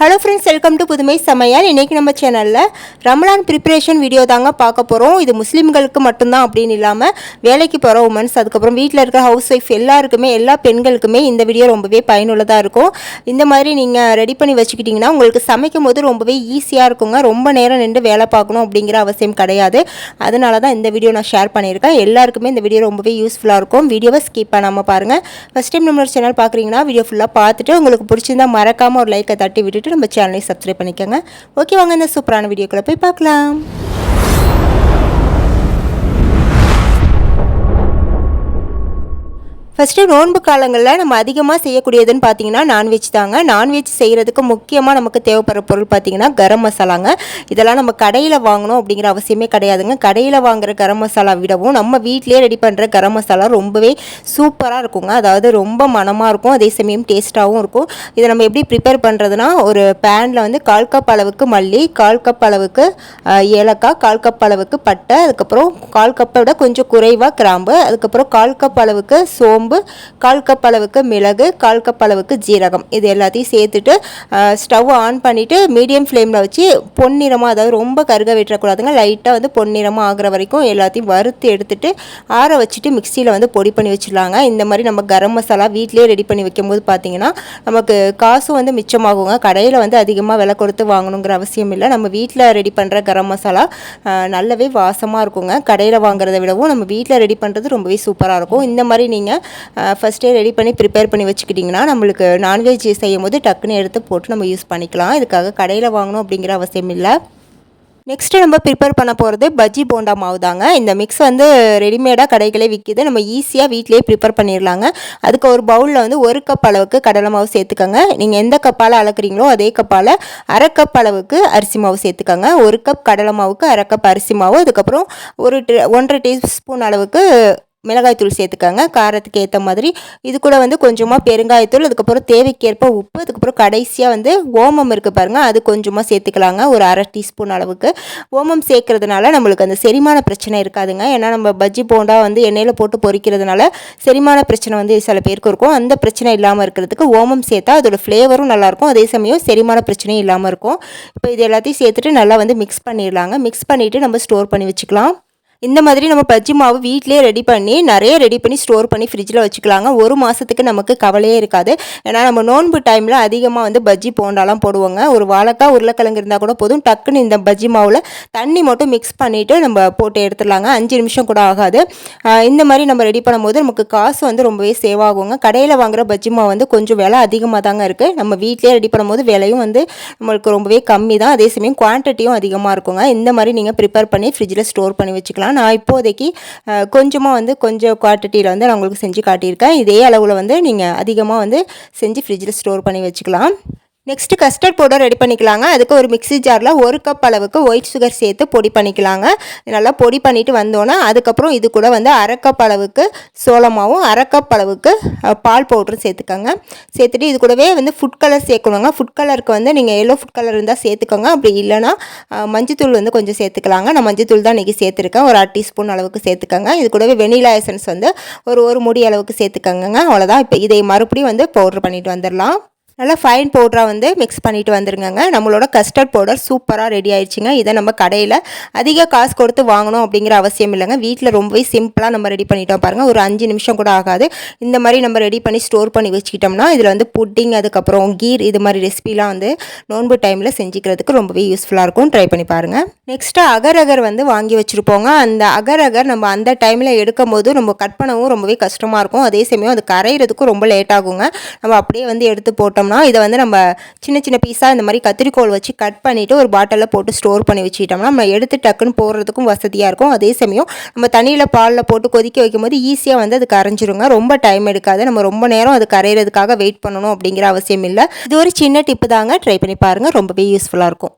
Hello friends welcome to புதுமை சமையல். இன்றைக்கி நம்ம சேனலில் ரமலான் ப்ரிப்பரேஷன் வீடியோ தாங்க பார்க்க போகிறோம் இது முஸ்லீம்களுக்கு மட்டும்தான் அப்படின்னு இல்லாமல் வேலைக்கு போகிற உமன்ஸ் அதுக்கப்புறம் வீட்டில் இருக்கிற ஹவுஸ் ஒய்ஃப் எல்லாருக்குமே எல்லா பெண்களுக்குமே இந்த வீடியோ ரொம்பவே பயனுள்ளதாக இருக்கும். இந்த மாதிரி நீங்கள் ரெடி பண்ணி வச்சுக்கிட்டிங்கன்னா உங்களுக்கு சமைக்கும் போது ரொம்பவே ஈஸியாக இருக்குங்க. ரொம்ப நேரம் நின்று வேலை பார்க்கணும் அப்படிங்கிற அவசியம் கிடையாது. அதனால தான் இந்த வீடியோ நான் ஷேர் பண்ணியிருக்கேன். எல்லாருக்குமே இந்த வீடியோ ரொம்பவே யூஸ்ஃபுல்லாக இருக்கும். வீடியோவை ஸ்கிப் பண்ணாமல் பாருங்கள் ஃபஸ்ட் டைம் நம்மளோட சேனல் பார்க்குறீங்கன்னா வீடியோ ஃபுல்லாக பார்த்துட்டு உங்களுக்கு பிடிச்சிருந்தா மறக்காமல் ஒரு லைக்கை தட்டி விட்டுட்டு நம்ம சேனலை சப்ஸ்கிரைப் பண்ணிக்கோங்க. ஓகே வாங்க இந்த சூப்பரான வீடியோக்குள்ளே போய் பார்க்கலாம். ஃபஸ்ட்டு நோன்பு காலங்களில் நம்ம அதிகமாக செய்யக்கூடியதுன்னு பார்த்தீங்கன்னா நான்வெஜ் தாங்க. நான்வெஜ் செய்கிறதுக்கு முக்கியமாக நமக்கு தேவைப்படுற பொருள் பார்த்தீங்கன்னா கரம் மசாலாங்க. இதெல்லாம் நம்ம கடையில் வாங்கணும் அப்படிங்கிற அவசியமே கிடையாதுங்க. கடையில் வாங்குற கரம் மசாலா விடவும் நம்ம வீட்டிலே ரெடி பண்ணுற கரம் மசாலா ரொம்பவே சூப்பராக இருக்குங்க. அதாவது ரொம்ப மனமாக இருக்கும். அதே சமயம் டேஸ்ட்டாகவும் இருக்கும். இதை நம்ம எப்படி ப்ரிப்பேர் பண்ணுறதுனா ஒரு பேனில் வந்து கால் கப் அளவுக்கு மல்லி கால் கப் அளவுக்கு ஏலக்காய் கால் கப் அளவுக்கு பட்டை அதுக்கப்புறம் கால் கப்பை விட கொஞ்சம் குறைவாக கிராம்பு அதுக்கப்புறம் கால் கப் அளவுக்கு சோம்பு கால் கப் அளவுக்கு மிளகு கால் கப் அளவுக்கு ஜீரகம். இது எல்லாத்தையும் சேர்த்துட்டு ஸ்டவ் ஆன் பண்ணிவிட்டு மீடியம் ஃப்ளேமில் வச்சு பொன்னிறமாக அதாவது ரொம்ப கருக விட்டுறக்கூடாதுங்க. லைட்டாக வந்து பொன்னிறமாக ஆகிற வரைக்கும் எல்லாத்தையும் வறுத்து எடுத்துட்டு ஆற வச்சுட்டு மிக்சியில் வந்து பொடி பண்ணி வச்சிடலாங்க. இந்த மாதிரி நம்ம கரம் மசாலா வீட்டிலேயே ரெடி பண்ணி வைக்கும்போது பார்த்தீங்கன்னா நமக்கு காசும் வந்து மிச்சமாகுங்க. கடையில் வந்து அதிகமாக விலை கொடுத்து வாங்கணுங்கிற அவசியம் இல்லை. நம்ம வீட்டில் ரெடி பண்ணுற கரம் மசாலா நல்லாவே வாசமாக இருக்குங்க. கடையில் வாங்குறத விடவும் நம்ம வீட்டில் ரெடி பண்ணுறது ரொம்பவே சூப்பராக இருக்கும். இந்த மாதிரி நீங்கள் ஃபஸ்ட்டே ரெடி பண்ணி ப்ரிப்பேர் பண்ணி வச்சுக்கிட்டிங்கன்னா நம்மளுக்கு நான்வெஜ் செய்யும் போது டக்குன்னு எடுத்து போட்டு நம்ம யூஸ் பண்ணிக்கலாம். இதுக்காக கடையில் வாங்கணும் அப்படிங்கிற அவசியம் இல்லை. நெக்ஸ்ட்டு நம்ம ப்ரிப்பேர் பண்ண போகிறது பஜ்ஜி போண்டா மாவு தாங்க. இந்த மிக்ஸ் வந்து ரெடிமேடாக கடைகளே விற்கிது நம்ம ஈஸியாக வீட்டிலேயே ப்ரிப்பேர் பண்ணிடலாங்க. அதுக்கு ஒரு பவுலில் வந்து ஒரு கப் அளவுக்கு கடலை மாவு சேர்த்துக்கோங்க. நீங்கள் எந்த கப்பால் அளக்குறீங்களோ அதே கப்பால் அரை கப் அளவுக்கு அரிசி மாவு சேர்த்துக்கோங்க. ஒரு கப் கடலை மாவுக்கு அரை கப் அரிசி மாவு. அதுக்கப்புறம் ஒரு ஒன்றரை டீஸ்பூன் அளவுக்கு மிளகாய்த்தூள் சேர்த்துக்கோங்க. காரத்துக்கு ஏற்ற மாதிரி. இது கூட வந்து கொஞ்சமாக பெருங்காயத்தூள் அதுக்கப்புறம் தேவைக்கேற்ப உப்பு அதுக்கப்புறம் கடைசியாக வந்து ஓமம் இருக்குது பாருங்கள் அது கொஞ்சமாக சேர்த்துக்கலாங்க ஒரு அரை டீஸ்பூன் அளவுக்கு. ஓமம் சேர்க்கறதுனால நம்மளுக்கு அந்த செரிமான பிரச்சனை இருக்காதுங்க. ஏன்னா நம்ம பஜ்ஜி போண்டா வந்து எண்ணெயில் போட்டு பொரிக்கிறதுனால செரிமான பிரச்சனை வந்து சில பேருக்கு இருக்கும். அந்த பிரச்சனை இல்லாமல் இருக்கிறதுக்கு ஓமம் சேர்த்தா அதோடய ஃப்ளேவரும் நல்லாயிருக்கும். அதே சமயம் செரிமான பிரச்சனையும் இல்லாமல் இருக்கும். இப்போ இது எல்லாத்தையும் சேர்த்துட்டு நல்லா வந்து மிக்ஸ் பண்ணிடலாங்க. மிக்ஸ் பண்ணிவிட்டு நம்ம ஸ்டோர் பண்ணி வச்சுக்கலாம். இந்த மாதிரி நம்ம பஜ்ஜி மாவு வீட்டிலே ரெடி பண்ணி நிறைய ரெடி பண்ணி ஸ்டோர் பண்ணி ஃப்ரிட்ஜில் வச்சுக்கலாங்க. ஒரு மாதத்துக்கு நமக்கு கவலையே இருக்காது. ஏன்னா நம்ம நோன்பு டைமில் அதிகமாக வந்து பஜ்ஜி போண்டாலாம் போடுவோங்க. ஒரு வாழைக்காய் உருளைக்கிழங்கு இருந்தால் கூட போதும். டக்குன்னு இந்த பஜ்ஜி மாவில் தண்ணி மட்டும் மிக்ஸ் பண்ணிவிட்டு நம்ம போட்டு எடுத்துடலாங்க. அஞ்சு நிமிஷம் கூட ஆகாது. இந்த மாதிரி நம்ம ரெடி பண்ணும்போது நமக்கு காசு வந்து ரொம்பவே சேவ் ஆகுங்க. கடையில் வாங்குற பஜ்ஜி மாவு வந்து கொஞ்சம் விலை அதிகமாக தாங்க இருக்குது நம்ம வீட்டிலே ரெடி பண்ணும்போது விலையும் வந்து நம்மளுக்கு ரொம்பவே கம்மி தான். அதே சமயம் குவான்டிட்டியும் அதிகமாக இருக்குங்க. இந்த மாதிரி நீங்கள் ப்ரிப்பேர் பண்ணி ஃப்ரிட்ஜில் ஸ்டோர் பண்ணி வச்சுக்கலாம். நான் இப்போதைக்கு கொஞ்சமாக வந்து கொஞ்சம் குவான்டிட்டியில் வந்து நான் உங்களுக்கு செஞ்சு காட்டியிருக்கேன். இதே அளவில் வந்து நீங்கள் அதிகமாக வந்து செஞ்சு ஃப்ரிட்ஜில் ஸ்டோர் பண்ணி வச்சுக்கலாம். நெக்ஸ்ட்டு கஸ்டர்ட் பவுடர் ரெடி பண்ணிக்கலாங்க. அதுக்கு ஒரு மிக்ஸி ஜாரில் ஒரு கப் அளவுக்கு ஒயிட் சுகர் சேர்த்து பொடி பண்ணிக்கலாங்க. நல்லா பொடி பண்ணிவிட்டு வந்தோன்னே அதுக்கப்புறம் இது கூட வந்து அரை கப் அளவுக்கு சோளமாகவும் அரை கப் அளவுக்கு பால் பவுடரும் சேர்த்துக்கோங்க. சேர்த்துட்டு இது கூடவே வந்து ஃபுட் கலர் சேர்க்கணுங்க. ஃபுட் கலருக்கு வந்து நீங்கள் எல்லோ ஃபுட் கலர் இருந்தால் சேர்த்துக்கோங்க. அப்படி இல்லைனா மஞ்சத்தூள் வந்து கொஞ்சம் சேர்த்துக்கலாங்க. நான் மஞ்சத்தூள் தான் இன்றைக்கி சேர்த்துருக்கேன். ஒரு அரை டீஸ்பூன் அளவுக்கு சேர்த்துக்கோங்க. இது கூடவே வெனிலா எசன்ஸ் வந்து ஒரு ஒரு முடி அளவுக்கு சேர்த்துக்கோங்க அவ்வளோதான் இப்போ இதை மறுபடியும் வந்து பவுட்ரு பண்ணிட்டு வந்துடலாம். நல்லா ஃபைன் பவுடராக வந்து மிக்ஸ் பண்ணிட்டு வந்துருங்கங்க. நம்மளோட கஸ்டர்ட் பவுடர் சூப்பராக ரெடி ஆயிடுச்சுங்க. இதை நம்ம கடையில் அதிக காசு கொடுத்து வாங்கணும் அப்படிங்கிற அவசியம் இல்லைங்க. வீட்டில் ரொம்பவே சிம்பிளாக நம்ம ரெடி பண்ணிட்டோம் பாருங்கள் ஒரு அஞ்சு நிமிஷம் கூட ஆகாது. இந்த மாதிரி நம்ம ரெடி பண்ணி ஸ்டோர் பண்ணி வச்சுக்கிட்டோம்னா இதில் வந்து புட்டிங் அதுக்கப்புறம் கீர் இது மாதிரி ரெசிபிலாம் வந்து நோன்பு டைமில் செஞ்சுக்கிறதுக்கு ரொம்பவே யூஸ்ஃபுல்லாக இருக்கும். ட்ரை பண்ணி பாருங்கள் நெக்ஸ்ட்டு அகர் அகர் வந்து வாங்கி வச்சுருப்போங்க. அந்த அகர் அகர் நம்ம அந்த டைமில் எடுக்கும் போது நம்ம கட் பண்ணவும் ரொம்பவே கஷ்டமாக இருக்கும். அதே சமயம் அது கரையிறதுக்கும் ரொம்ப லேட் ஆகுங்க. நம்ம அப்படியே வந்து எடுத்து போட்டோம் போட்டோம்னா இதை வந்து நம்ம சின்ன சின்ன பீஸாக இந்த மாதிரி கத்திரிக்கோல் வச்சு கட் பண்ணிவிட்டு ஒரு பாட்டிலில் போட்டு ஸ்டோர் பண்ணி வச்சுக்கிட்டோம்னா நம்ம எடுத்து டக்குன்னு போடுறதுக்கும் வசதியாக இருக்கும். அதே சமயம் நம்ம தண்ணியில் பாலில் போட்டு கொதிக்க வைக்கும்போது ஈஸியாக வந்து அது கரைஞ்சிருங்க. ரொம்ப டைம் எடுக்காது. நம்ம ரொம்ப நேரம் அது கரையிறதுக்காக வெயிட் பண்ணணும் அப்படிங்கிற அவசியம் இல்லை. இது ஒரு சின்ன டிப்பு தாங்க. ட்ரை பண்ணி பாருங்கள் ரொம்பவே யூஸ்ஃபுல்லாக இருக்கும்.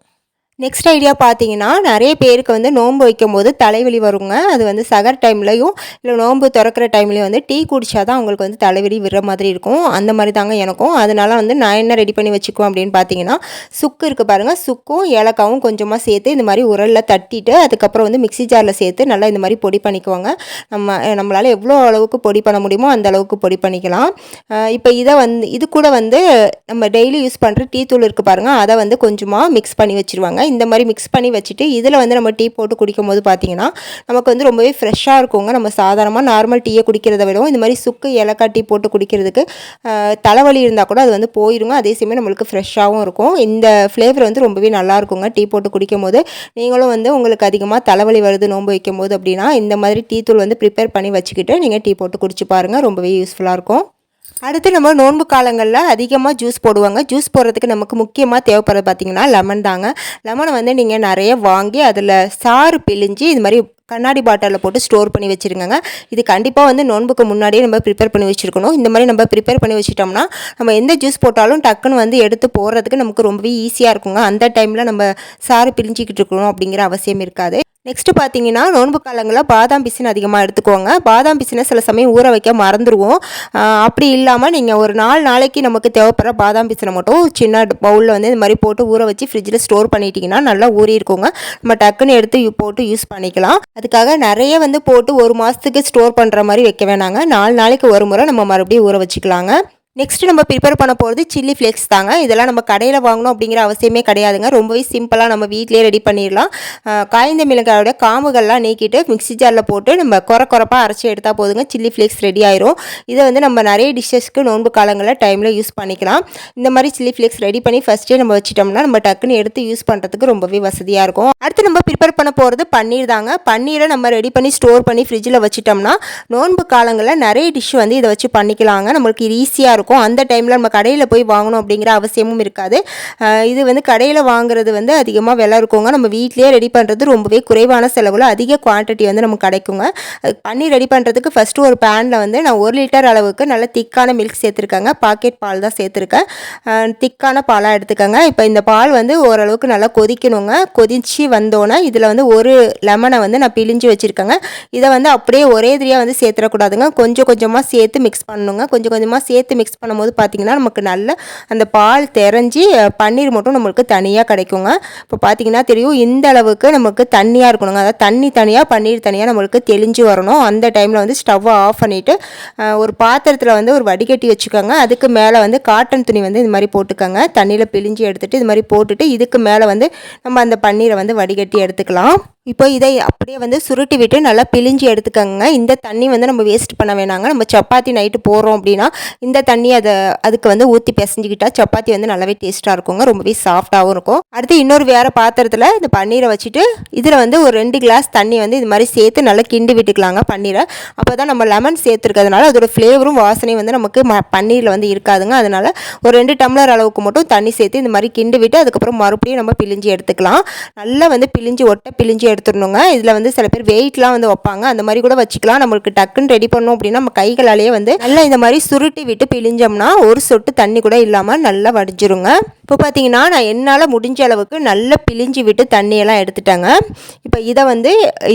நெக்ஸ்ட் ஐடியா பார்த்தீங்கன்னா நிறைய பேருக்கு வந்து நோன்பு வைக்கும் போது தலைவலி வருங்க. அது வந்து சகர் டைம்லையும் இல்லை நோன்பு திறக்கிற டைம்லையும் வந்து டீ குடித்தா தான் அவங்களுக்கு வந்து தலைவலி விடுற மாதிரி இருக்கும். அந்த மாதிரி தாங்க எனக்கும். அதனால வந்து நான் என்ன ரெடி பண்ணி வச்சுக்குவேன் அப்படின்னு பார்த்தீங்கன்னா சுக்கு இருக்குது பாருங்கள் சுக்கும் ஏலக்காவும் கொஞ்சமாக சேர்த்து இந்த மாதிரி உரலில் தட்டிட்டு அதுக்கப்புறம் வந்து மிக்ஸி ஜாரில் சேர்த்து நல்லா இந்த மாதிரி பொடி பண்ணிக்குவாங்க. நம்ம நம்மளால் எவ்வளோ அளவுக்கு பொடி பண்ண முடியுமோ அந்த அளவுக்கு பொடி பண்ணிக்கலாம். இப்போ இதை வந்து இது கூட வந்து நம்ம டெய்லி யூஸ் பண்ணுற டீ தூள் இருக்குது பாருங்கள் அதை வந்து கொஞ்சமாக மிக்ஸ் பண்ணி வச்சுருவாங்க. இந்த மாதிரி மிக்ஸ் பண்ணி வச்சுட்டு இதில் வந்து நம்ம டீ போட்டு குடிக்கும் போது பார்த்திங்கன்னா நமக்கு வந்து ரொம்பவே ஃப்ரெஷ்ஷாக இருக்குங்க. நம்ம சாதாரணமாக நார்மல் டீயை குடிக்கிறத விடவும் இந்த மாதிரி சுக்கு ஏலக்காய் டீ போட்டு குடிக்கிறதுக்கு தலைவலி இருந்தால் கூட அது வந்து போயிருங்க. அதே சமயம் நம்மளுக்கு ஃப்ரெஷ்ஷாகவும் இருக்கும். இந்த ஃப்ளேவர் வந்து ரொம்பவே நல்லா இருக்குங்க. டீ போட்டு குடிக்கும் போது நீங்களும் வந்து உங்களுக்கு அதிகமாக தலைவலி வருது நோன்பு வைக்கும் போது அப்படின்னா இந்த மாதிரி டீ தூள் வந்து ப்ரிப்பேர் பண்ணி வச்சுக்கிட்டு நீங்கள் டீ போட்டு குடிச்சு பாருங்கள் ரொம்பவே யூஸ்ஃபுல்லாக இருக்கும். அடுத்து நம்ம நோன்பு காலங்களில் அதிகமாக ஜூஸ் போடுவாங்க. ஜூஸ் போடுறதுக்கு நமக்கு முக்கியமாக தேவைப்படுறது பார்த்திங்கன்னா லெமன் தாங்க. லெமனை வந்து நீங்கள் நிறைய வாங்கி அதில் சாறு பிழிஞ்சு இது மாதிரி கண்ணாடி பாட்டிலில் போட்டு ஸ்டோர் பண்ணி வச்சுருங்க இது கண்டிப்பாக வந்து நோன்புக்கு முன்னாடியே நம்ம ப்ரிப்பேர் பண்ணி வச்சுருக்கணும். இந்த மாதிரி நம்ம ப்ரிப்பேர் பண்ணி வச்சிட்டோம்னா நம்ம எந்த ஜூஸ் போட்டாலும் டக்குன்னு வந்து எடுத்து போடுறதுக்கு நமக்கு ரொம்பவே ஈஸியாக இருக்குங்க. அந்த டைமில் நம்ம சாறு பிரிஞ்சிக்கிட்டு இருக்கணும் அப்படிங்கிற அவசியம் இருக்காது. நெக்ஸ்ட்டு பார்த்தீங்கன்னா நோன்பு காலங்களில் பாதாம் பிசின் அதிகமாக எடுத்துக்கோங்க. பாதாம் பிசினை சில சமயம் ஊற வைக்க மறந்துடுவோம் அப்படி இல்லாமல் நீங்கள் ஒரு நாலு நாளைக்கு நமக்கு தேவைப்படுற பாதாம் பிசினை மட்டும் சின்ன பவுலில் வந்து இந்த மாதிரி போட்டு ஊற வச்சு ஃப்ரிட்ஜில் ஸ்டோர் பண்ணிட்டீங்கன்னா நல்லா ஊறி இருக்கோங்க. நம்ம டக்குன்னு எடுத்து போட்டு யூஸ் பண்ணிக்கலாம். அதுக்காக நிறைய வந்து போட்டு ஒரு மாதத்துக்கு ஸ்டோர் பண்ணுற மாதிரி வைக்க வேணாங்க. நாலு நாளைக்கு ஒரு முறை நம்ம மறுபடியும் ஊற வச்சுக்கலாங்க. நெக்ஸ்ட் நம்ம ப்ரிப்பேர் பண்ண போகிறது சில்லி ஃப்ளேக்ஸ் தாங்க. இதெல்லாம் நம்ம கடையில் வாங்கணும் அப்படிங்கிற அவசியமே கிடையாதுங்க. ரொம்பவே சிம்பிளாக நம்ம வீட்டிலே ரெடி பண்ணிடலாம். காய்ந்த மிளகாயோட காம்புகள்லாம் நீக்கிட்டு மிக்சி ஜாரில் போட்டு நம்ம குறை குறப்பாக அரைச்சி எடுத்தால் போதுங்க. சில்லி ஃப்ளேக்ஸ் ரெடி ஆயிரும். இதை வந்து நம்ம நிறைய டிஷ்ஷஸ்க்கு நோன்பு காலங்களில் டைமில் யூஸ் பண்ணிக்கலாம். இந்த மாதிரி சில்லி ஃப்ளேக்ஸ் ரெடி பண்ணி ஃபஸ்ட்டே நம்ம வச்சிட்டோம்னா நம்ம டக்குன்னு எடுத்து யூஸ் பண்ணுறதுக்கு ரொம்பவே வசதியாக இருக்கும். அடுத்து நம்ம ப்ரிப்பேர் பண்ண போகிறது பன்னீர் தாங்க. பன்னீரை நம்ம ரெடி பண்ணி ஸ்டோர் பண்ணி ஃப்ரிட்ஜில் வச்சிட்டோம்னா நோன்பு காலங்களில் நிறைய டிஷ் வந்து இதை வச்சு பண்ணிக்கலாங்க. நம்மளுக்கு ஈஸியாக இருக்கும். அந்த டைமில் நம்ம கடையில் போய் வாங்கணும் அப்படிங்கிற அவசியமும் இருக்காது. இது வந்து கடையில் வாங்குறது வந்து அதிகமாக விலை இருக்குங்க. நம்ம வீட்லேயே ரெடி பண்ணுறது ரொம்பவே குறைவான செலவில் அதிக குவான்டிட்டி வந்து நமக்கு கிடைக்குங்க. பண்ணி ரெடி பண்ணுறதுக்கு ஃபஸ்ட்டு ஒரு பேனில் வந்து நான் ஒரு லிட்டர் அளவுக்கு நல்ல திக்கான மில்க் சேர்த்துருக்காங்க. பாக்கெட் பால் தான் சேர்த்துருக்கேன். திக்கான பாலாக எடுத்துக்கோங்க. இப்போ இந்த பால் வந்து ஓரளவுக்கு நல்லா கொதிக்கணுங்க. கொதிச்சு வந்தோன்னே இதில் வந்து ஒரு லெமனை வந்து நான் பிழிஞ்சு வச்சுருக்கேங்க. இதை வந்து அப்படியே ஒரே திரியாக வந்து சேர்த்துடக்கூடாதுங்க. கொஞ்சம் கொஞ்சமாக சேர்த்து மிக்ஸ் பண்ணணுங்க. கொஞ்சம் கொஞ்சமாக சேர்த்து மிக்ஸ் பண்ணும்போது பார்த்திங்கன்னா நமக்கு நல்ல அந்த பால் தெரிஞ்சு பன்னீர் மட்டும் நம்மளுக்கு தனியாக கிடைக்குங்க. இப்போ பார்த்திங்கன்னா தெரியும் இந்த அளவுக்கு நமக்கு தண்ணியாக இருக்கணுங்க. அதாவது தண்ணி தனியாக பன்னீர் தனியாக நம்மளுக்கு தெளிஞ்சு வரணும். அந்த டைமில் வந்து ஸ்டவ்வை ஆஃப் பண்ணிவிட்டு ஒரு பாத்திரத்தில் வந்து ஒரு வடிகட்டி வச்சுக்கோங்க. அதுக்கு மேலே வந்து காட்டன் துணி வந்து இது மாதிரி போட்டுக்கோங்க. தண்ணியில் பிழிஞ்சு எடுத்துகிட்டு இது மாதிரி போட்டுட்டு இதுக்கு மேலே வந்து நம்ம அந்த பன்னீரை வந்து வடிகட்டி எடுத்துக்கலாம். இப்போ இதை அப்படியே வந்து சுருட்டி விட்டு நல்லா பிழிஞ்சு எடுத்துக்கோங்க. இந்த தண்ணி வந்து நம்ம வேஸ்ட் பண்ண வேணாங்க. நம்ம சப்பாத்தி நைட்டு போடுறோம் அப்படின்னா இந்த தண்ணி அதை அதுக்கு வந்து ஊற்றி பிசைஞ்சிக்கிட்டா சப்பாத்தி வந்து நல்லாவே டேஸ்ட்டாக இருக்குங்க. ரொம்பவே சாஃப்டாகவும் இருக்கும். அடுத்து இன்னொரு வேறு பாத்திரத்தில் இந்த பன்னீரை வச்சுட்டு இதில் வந்து ஒரு ரெண்டு கிளாஸ் தண்ணி வந்து இது மாதிரி சேர்த்து நல்லா கிண்டி விட்டுக்கலாங்க பன்னீரை. அப்போ தான் நம்ம லெமன் சேர்த்துருக்கிறதுனால அதோட ஃப்ளேவரும் வாசனையும் வந்து நமக்கு ம பன்னீரில் வந்து இருக்காதுங்க. அதனால் ஒரு ரெண்டு டம்ளர் அளவுக்கு மட்டும் தண்ணி சேர்த்து இந்த மாதிரி கிண்டி விட்டு அதுக்கப்புறம் மறுபடியும் நம்ம பிழிஞ்சு எடுத்துக்கலாம். நல்லா வந்து பிழிஞ்சு ஒட்ட பிழிஞ்சு எடுத்துடணுங்க. இதில் வந்து சில பேர் வெயிட்லாம் வந்து வைப்பாங்க. அந்த மாதிரி கூட வச்சுக்கலாம். நம்மளுக்கு டக்குன்னு ரெடி பண்ணோம் அப்படின்னா நம்ம கைகளாலேயே வந்து நல்லா இந்த மாதிரி சுருட்டி விட்டு பிழிஞ்சோம்னா ஒரு சொட்டு தண்ணி கூட இல்லாமல் நல்லா வடிஞ்சிருங்க. இப்போ பார்த்தீங்கன்னா நான் என்னால் முடிஞ்ச அளவுக்கு நல்லா பிழிஞ்சு விட்டு தண்ணியெல்லாம் எடுத்துட்டேங்க. இப்போ இதை வந்து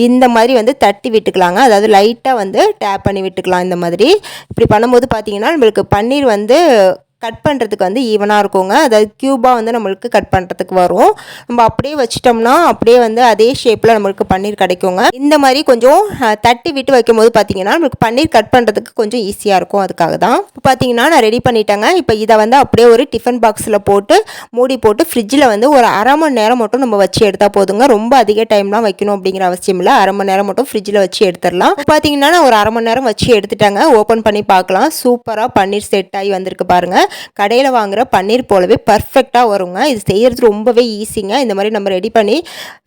இந்த மாதிரி வந்து தட்டி விட்டுக்கலாங்க. அதாவது லைட்டாக வந்து டேப் பண்ணி விட்டுக்கலாம் இந்த மாதிரி. இப்படி பண்ணும்போது பார்த்தீங்கன்னா நம்மளுக்கு பன்னீர் வந்து கட் பண்ணுறதுக்கு வந்து ஈவனாக இருக்குங்க. அதாவது க்யூபாக வந்து நம்மளுக்கு கட் பண்ணுறதுக்கு வரும். நம்ம அப்படியே வச்சிட்டோம்னா அப்படியே வந்து அதே ஷேப்பில் நம்மளுக்கு பன்னீர் கிடைக்குங்க. இந்த மாதிரி கொஞ்சம் தட்டி விட்டு வைக்கும் போது பார்த்தீங்கன்னா நம்மளுக்கு பன்னீர் கட் பண்ணுறதுக்கு கொஞ்சம் ஈஸியாக இருக்கும். அதுக்காக தான். இப்போ பார்த்தீங்கன்னா நான் ரெடி பண்ணிட்டேங்க. இப்போ இதை வந்து அப்படியே ஒரு டிஃபன் பாக்ஸில் போட்டு மூடி போட்டு ஃப்ரிட்ஜில் வந்து ஒரு அரை மணி நேரம் மட்டும் நம்ம வச்சு எடுத்தால் போதுங்க. ரொம்ப அதிக டைம்லாம் வைக்கணும் அப்படிங்கிற அவசியம் இல்லை. அரை மணி நேரம் மட்டும் ஃப்ரிட்ஜில் வச்சு எடுத்துடலாம். பார்த்தீங்கன்னா நான் ஒரு அரை மணி நேரம் வச்சு எடுத்துட்டாங்க. ஓப்பன் பண்ணி பார்க்கலாம். சூப்பராக பன்னீர் செட் ஆகி வந்திருக்கு பாருங்கள் கடையில் வாங்குகிற பன்னீர் போலவே பர்ஃபெக்டாக வருங்க. இது செய்கிறது ரொம்பவே ஈஸிங்க இந்த மாதிரி நம்ம ரெடி பண்ணி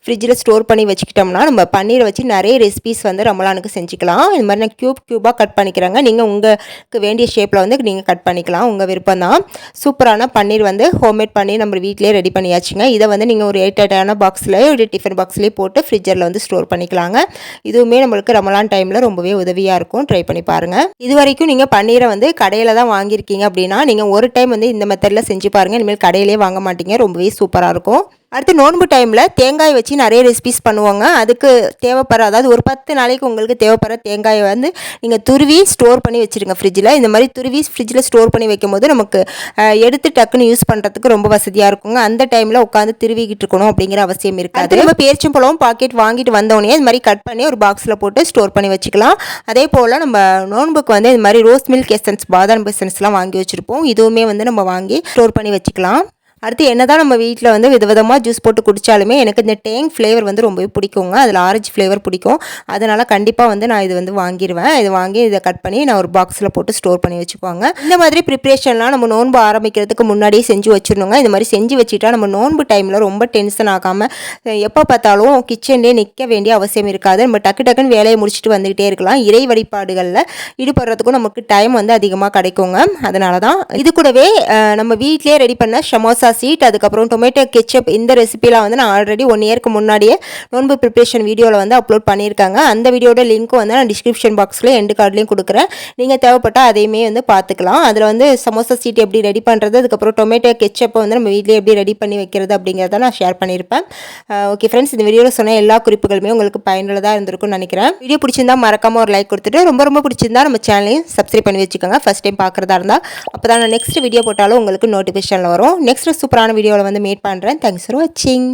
ஃப்ரிட்ஜில் ஸ்டோர் பண்ணி வச்சுக்கிட்டோம்னா நம்ம பன்னீரை வச்சு நிறைய ரெசிபிஸ் வந்து ரமலானுக்கு செஞ்சுக்கலாம். இந்த மாதிரி நான் க்யூப் க்யூபாக கட் பண்ணிக்கிறேங்க. நீங்கள் உங்களுக்கு வேண்டிய ஷேப்பில் வந்து நீங்கள் கட் பண்ணிக்கலாம். உங்கள் விருப்பம் தான். சூப்பரான பன்னீர் வந்து ஹோம்மேட் பன்னீர் நம்ம வீட்டிலே ரெடி பண்ணியாச்சுங்க. இதை வந்து நீங்கள் ஒரு எயிட்டான பாக்ஸில் ஒரு டிஃபன் பாக்ஸ்லேயே போட்டு ஃப்ரிட்ஜரில் வந்து ஸ்டோர் பண்ணிக்கலாங்க. இதுவுமே நம்மளுக்கு ரமலான் டைமில் ரொம்பவே உதவியாக இருக்கும். ட்ரை பண்ணி பாருங்கள் இது வரைக்கும் நீங்கள் பன்னீரை வந்து கடையில் தான் வாங்கியிருக்கீங்க அப்படின்னா நீங்கள் ஒரு டைம் வந்து இந்த மெத்தடில் செஞ்சு பாருங்கள் இனிமேல் கடையிலே வாங்க மாட்டீங்க. ரொம்பவே சூப்பராக இருக்கும். அடுத்து நோன்பு டைமில் தேங்காய் வச்சு நிறைய ரெசிபிஸ் பண்ணுவாங்க. அதுக்கு தேவைப்படுற அதாவது ஒரு பத்து நாளைக்கு உங்களுக்கு தேவைப்படுற தேங்காயை வந்து நீங்கள் துருவி ஸ்டோர் பண்ணி வச்சுருங்க ஃப்ரிட்ஜில் இந்த மாதிரி துருவி ஃப்ரிட்ஜில் ஸ்டோர் பண்ணி வைக்கும் போது நமக்கு எடுத்து டக்குன்னு யூஸ் பண்ணுறதுக்கு ரொம்ப வசதியாக இருக்குங்க. அந்த டைமில் உட்காந்து திருவிக்கிட்டு இருக்கணும் அப்படிங்கிற அவசியம் இருக்காது. நம்ம பேரிச்சம்பழம் பாக்கெட் வாங்கிட்டு வந்தோடனே இது மாதிரி கட் பண்ணி ஒரு பாக்ஸில் போட்டு ஸ்டோர் பண்ணி வச்சுக்கலாம். அதே போல் நம்ம நோன்புக்கு வந்து இந்த மாதிரி ரோஸ் மில்க் எசன்ஸ் பாதாம் எசன்ஸ்லாம் வாங்கி வச்சுருப்போம். இதுவுமே வந்து நம்ம வாங்கி ஸ்டோர் பண்ணி வச்சுக்கலாம். அடுத்து என்னதான் நம்ம வீட்டில் வந்து விதவிதமாக ஜூஸ் போட்டு குடித்தாலுமே எனக்கு இந்த டேங் ஃப்ளேவர் வந்து ரொம்பவே பிடிக்குங்க. அதில் ஆரஞ்சு ஃப்ளேவர் பிடிக்கும். அதனால் கண்டிப்பாக வந்து நான் இது வந்து வாங்கிடுவேன் இது வாங்கி இதை கட் பண்ணி நான் ஒரு பாக்ஸில் போட்டு ஸ்டோர் பண்ணி வச்சுக்குவாங்க. இந்த மாதிரி ப்ரிப்ரேஷன்லாம் நம்ம நோன்பு ஆரம்பிக்கிறதுக்கு முன்னாடியே செஞ்சு வச்சிடணுங்க. இந்த மாதிரி செஞ்சு வச்சுட்டா நம்ம நோன்பு டைமில் ரொம்ப டென்ஷன் ஆகாமல் எப்போ பார்த்தாலும் கிச்சன்லேயே நிற்க வேண்டிய அவசியம் இருக்காது. நம்ம டக்கு டக்குன்னு வேலையை முடிச்சுட்டு வந்துக்கிட்டே இருக்கலாம். இறை வழிபாடுகளில் ஈடுபடுறதுக்கும் நமக்கு டைம் வந்து அதிகமாக கிடைக்குங்க. அதனால தான் இது கூடவே நம்ம வீட்டிலே ரெடி பண்ண ஷமோசா சீட் அதுக்கப்புறம் டொமேட்டோ கெச்சப் இந்த ரெசிபிலாம் வந்து நான் ஆல்ரெடி ஒன் இயர்க்கு முன்னாடியே நோன்பு ப்ரிப்ரேஷன் வீடியோவில் வந்து அப்லோட் பண்ணியிருக்காங்க. அந்த வீடியோட லிங்க்கும் வந்து நான் டிஸ்கிரிப்ஷன் பாக்ஸில் எண்டு கார்ட்லேயும் கொடுக்குறேன். நீங்கள் தேவைப்பட்டால் அதையுமே வந்து பார்த்துக்கலாம். அதில் வந்து சமோசா சீட் எப்படி ரெடி பண்ணுறது அதுக்கப்புறம் டொமேட்டோ கெச்சப்பை வந்து நம்ம வீட்டிலே எப்படி ரெடி பண்ணி வைக்கிறது அப்படிங்கிறத நான் ஷேர் பண்ணியிருப்பேன். ஓகே ஃப்ரெண்ட்ஸ் இந்த வீடியோவில் சொன்ன எல்லா குறிப்புகளுமே உங்களுக்கு பயனுள்ளதாக இருந்திருக்கும்னு நினைக்கிறேன். வீடியோ பிடிச்சிருந்தா மறக்காம ஒரு லைக் கொடுத்துட்டு ரொம்ப ரொம்ப பிடிச்சிருந்தா நம்ம சேனலையும் சப்ஸ்கிரைப் பண்ணி வச்சுக்கோங்க. ஃபஸ்ட் டைம் பார்க்குறதா இருந்தால் அப்போ தான் நான் நெக்ஸ்ட் வீடியோ போட்டாலும் உங்களுக்கு நோட்டிஃபிகேஷனில் வரும். நெக்ஸ்ட் சூப்பரான வீடியோவில் வந்து மீட் பண்ணுறேன் தேங்க்ஸ் ஃபார் வாட்சிங்